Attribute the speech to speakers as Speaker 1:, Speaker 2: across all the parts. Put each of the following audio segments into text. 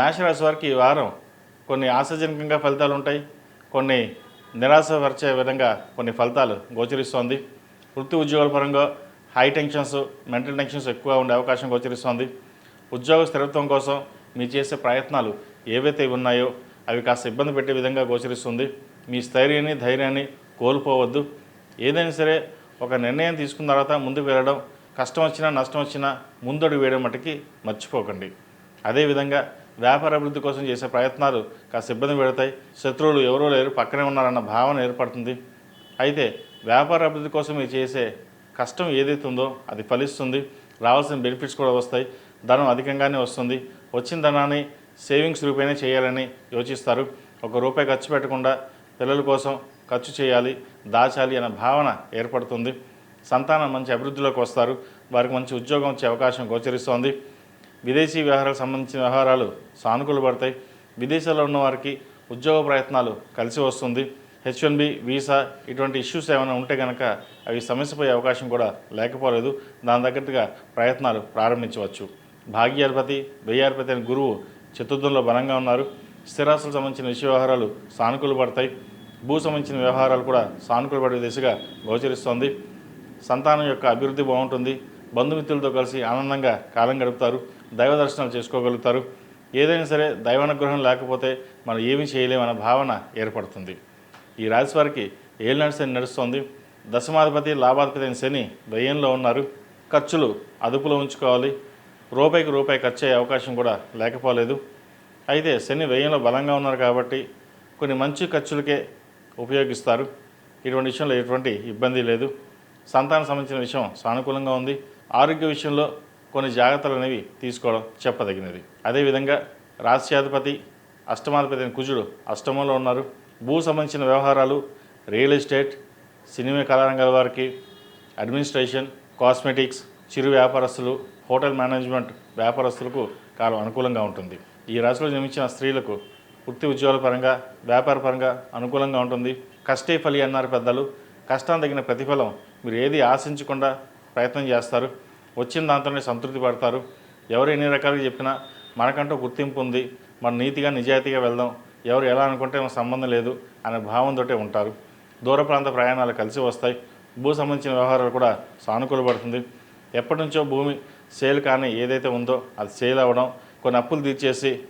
Speaker 1: మేషరాశి వారికి ఈ వారం కొన్ని ఆశాజనకంగా ఫలితాలు ఉంటాయి. కొన్ని నిరాశపరిచే విధంగా కొన్ని ఫలితాలు గోచరిస్తోంది. వృత్తి ఉద్యోగాల పరంగా హై టెన్షన్స్ మెంటల్ టెన్షన్స్ ఎక్కువ ఉండే అవకాశం గోచరిస్తోంది. ఉద్యోగ స్థిరత్వం కోసం మీరు చేసే ప్రయత్నాలు ఏవైతే ఉన్నాయో అవి కాస్త ఇబ్బంది పెట్టే విధంగా గోచరిస్తుంది. మీ స్థైర్యాన్ని ధైర్యాన్ని కోల్పోవద్దు. ఏదైనా సరే ఒక నిర్ణయం తీసుకున్న తర్వాత ముందుకు వెళ్ళడం కష్టం వచ్చినా నష్టం వచ్చినా ముందడుగు వేయడం మటుకి మర్చిపోకండి. అదేవిధంగా వ్యాపార అభివృద్ధి కోసం చేసే ప్రయత్నాలు కాస్త ఇబ్బంది పెడతాయి. శత్రువులు ఎవరో లేరు పక్కనే ఉన్నారన్న భావన ఏర్పడుతుంది. అయితే వ్యాపార అభివృద్ధి కోసం మీరు చేసే కష్టం ఏదైతే ఉందో అది ఫలిస్తుంది. రావాల్సిన బెనిఫిట్స్ కూడా వస్తాయి. ధనం అధికంగానే వస్తుంది. వచ్చిన ధనాన్ని సేవింగ్స్ రూపేనే చేయాలని యోచిస్తారు. ఒక రూపాయి ఖర్చు పెట్టకుండా పిల్లల కోసం ఖర్చు చేయాలి దాచాలి అనే భావన ఏర్పడుతుంది. సంతానం మంచి అభివృద్ధిలోకి వస్తారు. వారికి మంచి ఉద్యోగం వచ్చే అవకాశం గోచరిస్తోంది. విదేశీ వ్యవహారాలకు సంబంధించిన వ్యవహారాలు సానుకూల పడతాయి. విదేశాల్లో ఉన్న వారికి ఉద్యోగ ప్రయత్నాలు కలిసి వస్తుంది. హెచ్ వన్ బి వీసా ఇటువంటి ఇష్యూస్ ఏమైనా ఉంటే కనుక అవి సమస్యపోయే అవకాశం కూడా లేకపోలేదు. దాని తగ్గట్టుగా ప్రయత్నాలు ప్రారంభించవచ్చు. భాగ్యాధిపతి వ్యయాధిపతి అనే గురువు చతుర్థంలో బలంగా ఉన్నారు. స్థిరాస్తులకు సంబంధించిన విషయ వ్యవహారాలు సానుకూల పడతాయి. భూ సంబంధించిన వ్యవహారాలు కూడా సానుకూల పడే దిశగా గోచరిస్తోంది. సంతానం యొక్క అభివృద్ధి బాగుంటుంది. బంధుమిత్రులతో కలిసి ఆనందంగా కాలం గడుపుతారు దైవ దర్శనాలు చేసుకోగలుగుతారు. ఏదైనా సరే దైవానుగ్రహం లేకపోతే మనం ఏమీ చేయలేమన్న భావన ఏర్పడుతుంది. ఈ రాశి వారికి ఏళ్ళనాటి శని నడుస్తుంది. దశమాధిపతి లాభాధిపతి అయిన శని వ్యయంలో ఉన్నారు. ఖర్చులు అదుపులో ఉంచుకోవాలి. రూపాయికి రూపాయి ఖర్చు అయ్యే అవకాశం కూడా లేకపోలేదు. అయితే శని వ్యయంలో బలంగా ఉన్నారు కాబట్టి కొన్ని మంచి ఖర్చులకే ఉపయోగిస్తారు. ఇటువంటి విషయంలో ఎటువంటి ఇబ్బంది లేదు. సంతానం సంబంధించిన విషయం సానుకూలంగా ఉంది. ఆరోగ్య విషయంలో కొన్ని జాగ్రత్తలు అనేవి తీసుకోవడం చెప్పదగినది. అదేవిధంగా రాష్ట్రాధిపతి అష్టమాధిపతి అయిన కుజుడు అష్టమంలో ఉన్నారు. భూ సంబంధించిన వ్యవహారాలు రియల్ ఎస్టేట్ సినిమా కళారంగాల వారికి అడ్మినిస్ట్రేషన్ కాస్మెటిక్స్ చిరు వ్యాపారస్తులు హోటల్ మేనేజ్మెంట్ వ్యాపారస్తులకు కాలం అనుకూలంగా ఉంటుంది. ఈ రాశిలో జన్మించిన స్త్రీలకు వృత్తి ఉద్యోగాల పరంగా వ్యాపార పరంగా అనుకూలంగా ఉంటుంది. కష్టే ఫలి అన్నారు పెద్దలు. కష్టం తగిన ప్రతిఫలం మీరు ఏది ఆశించకుండా ప్రయత్నం చేస్తారు. వచ్చిన దాంతోనే సంతృప్తి పడతారు. ఎవరు ఎన్ని రకాలుగా చెప్పినా మనకంటూ గుర్తింపు ఉంది. మన నీతిగా నిజాయితీగా వెళ్దాం. ఎవరు ఎలా అనుకుంటే మన సంబంధం లేదు అనే భావంతోటే ఉంటారు. దూర ప్రాంత ప్రయాణాలు కలిసి వస్తాయి. భూ సంబంధించిన వ్యవహారాలు కూడా సానుకూల పడుతుంది. ఎప్పటి నుంచో భూమి సేల్ కానీ ఏదైతే ఉందో అది సేల్ అవ్వడం కొన్ని అప్పులు తీర్చేసి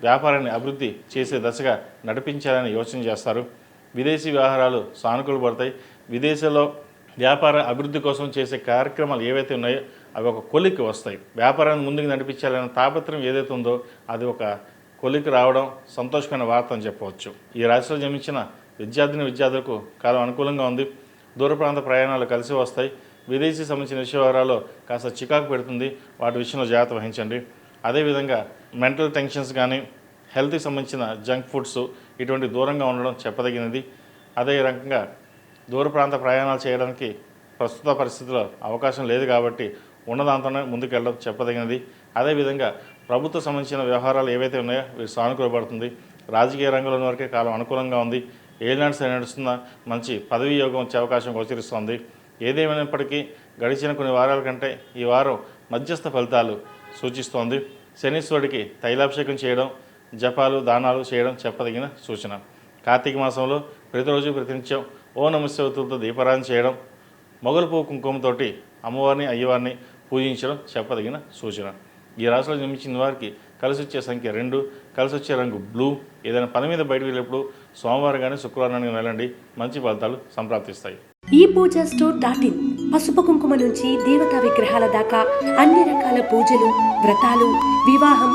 Speaker 1: వ్యాపారాన్ని అభివృద్ధి చేసే దశగా నడిపించాలని యోచన చేస్తారు. విదేశీ వ్యవహారాలు సానుకూల పడతాయి. విదేశాల్లో వ్యాపార అభివృద్ధి కోసం చేసే కార్యక్రమాలు ఏవైతే ఉన్నాయో అవి ఒక కొలిక్కి వస్తాయి. వ్యాపారాన్ని ముందుకు నడిపించాలనే తాపత్రయం ఏదైతే ఉందో అది ఒక కొలికి రావడం సంతోషమైన వార్త అని చెప్పవచ్చు. ఈ రాశిలో జన్మించిన విద్యార్థిని విద్యార్థులకు కాలం అనుకూలంగా ఉంది. దూర ప్రాంత ప్రయాణాలు కలిసి వస్తాయి. విదేశీ సంబంధించిన విషయవరాలు కాస్త చికాకు పెడుతుంది. వాటి విషయంలో జాగ్రత్త వహించండి. అదేవిధంగా మెంటల్ టెన్షన్స్ కానీ హెల్త్కి సంబంధించిన జంక్ ఫుడ్స్ ఇటువంటి దూరంగా ఉండడం చెప్పదగినది. అదే రకంగా దూర ప్రాంత ప్రయాణాలు చేయడానికి ప్రస్తుత పరిస్థితుల్లో అవకాశం లేదు కాబట్టి ఉన్నదాంతోనే ముందుకెళ్ళడం చెప్పదగినది. అదేవిధంగా ప్రభుత్వ సంబంధించిన వ్యవహారాలు ఏవైతే ఉన్నాయో వీరు సానుకూలపడుతుంది రాజకీయ రంగంలో ఉన్న వరకే కాలం అనుకూలంగా ఉంది. ఏనాడు సరే నడుస్తున్న మంచి పదవీ యోగం వచ్చే అవకాశం గోచరిస్తోంది. ఏదేమైనప్పటికీ గడిచిన కొన్ని వారాల కంటే ఈ వారం మధ్యస్థ ఫలితాలు సూచిస్తోంది. శనీశ్వరుడికి తైలాభిషేకం చేయడం జపాలు దానాలు చేయడం చెప్పదగిన సూచన. కార్తీక మాసంలో ప్రతిరోజు ప్రతినిత్యం ఓ నమశివతులతో దీపారాధన చేయడం మొగలు పువ్వు కుంకుమతోటి అమ్మవారిని అయ్యవారిని పూజించడం చెప్పదగిన సూచన. ఈ రాశిలో జన్మించిన వారికి కలిసి వచ్చే సంఖ్య రెండు కలిసి వచ్చే రంగు బ్లూ. ఏదైనా పని మీద బయటకు వెళ్ళినప్పుడు సోమవారం కానీ శుక్రవారం కానీ వెళ్ళండి. మంచి ఫలితాలు సంప్రాప్తిస్తాయి.
Speaker 2: ఈ పూజ స్టోర్ డాట్ ఇన్. పసుపు కుంకుమ నుంచి దేవతా విగ్రహాల దాకా అన్ని రకాల పూజలు వ్రతాలు వివాహం